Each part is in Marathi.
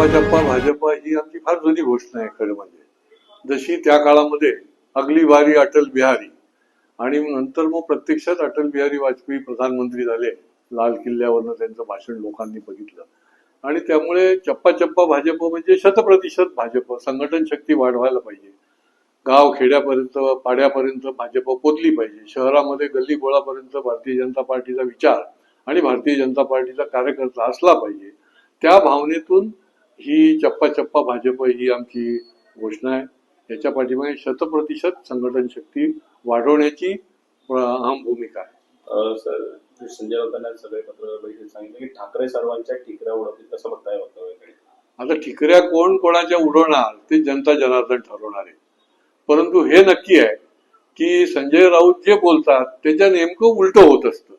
चप्पा चप्पा भाजपा ही आमची फार जुनी घोषणा आहे खरं म्हणजे. जशी त्या काळामध्ये अगली बारी अटल बिहारी आणि नंतर मग प्रत्यक्षात अटल बिहारी वाजपेयी प्रधानमंत्री झाले लाल किल्ल्यावरनं त्यांचं भाषण लोकांनी बघितलं. आणि त्यामुळे चप्पा चप्पा भाजप म्हणजे शतप्रतिशत भाजप संघटन शक्ती वाढवायला पाहिजे. गाव खेड्यापर्यंत पाड्यापर्यंत भाजप पोचली पाहिजे. शहरामध्ये गल्ली गोळापर्यंत भारतीय जनता पार्टीचा विचार आणि भारतीय जनता पार्टीचा कार्यकर्ता असला पाहिजे. त्या भावनेतून ही चप्पा चप्पा भाजप ही आमची घोषणा आहे. याच्या पाठीमागे शतप्रतिशत संघटन शक्ती वाढवण्याची अहम भूमिका आहे. सर संजय राऊतांनी सगळे परिषदेत सांगितलं की ठाकरे सर्वांच्या टिकऱ्या उडवतील कसं बघताय वक्तव्याकडे आता ठिकऱ्या कोण कोणाच्या उडवणार ते जनता जनार्दन ठरवणार आहे. परंतु हे नक्की आहे की संजय राऊत जे बोलतात त्याच्या नेमकं उलटं होत असतं.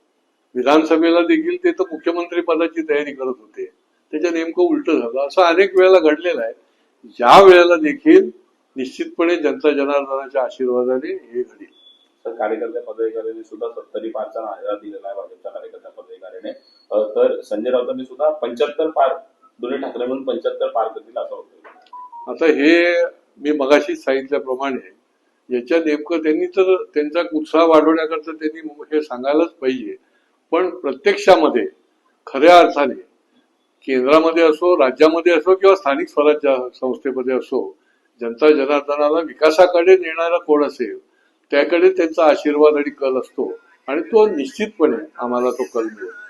विधानसभेला देखील ते तर मुख्यमंत्री पदाची तयारी करत होते. त्याच्या नेमकं उलटं झालं. असं अनेक वेळेला घडलेलं आहे. या वेळेला देखील निश्चितपणे जनता जनार्दनाच्या आशीर्वादाने हे घडेल. तर कार्यकर्त्या पदाधिकाऱ्यांनी सुद्धा सत्तरी पारचा नारा दिलेला आहे भाजपच्या कार्यकर्त्या पदाधिकाऱ्याने. तर संजय राऊतांनी सुद्धा पंच्याहत्तर पार दोन्ही ठाकरे म्हणून पंच्याहत्तर पार करतील असं होतं. आता हे मी मगाशीच सांगितल्याप्रमाणे याच्या नेमकं त्यांनी तर त्यांचा उत्साह वाढवण्याकरता त्यांनी हे सांगायलाच पाहिजे. पण प्रत्यक्षामध्ये खऱ्या अर्थाने केंद्रामध्ये असो राज्यामध्ये असो किंवा स्थानिक स्वराज्य संस्थेमध्ये असो जनता जनार्दनाला विकासाकडे नेणारा कोण असेल त्याकडे त्यांचा आशीर्वाद आणि कल असतो. आणि तो निश्चितपणे आम्हाला तो कल मिळतो.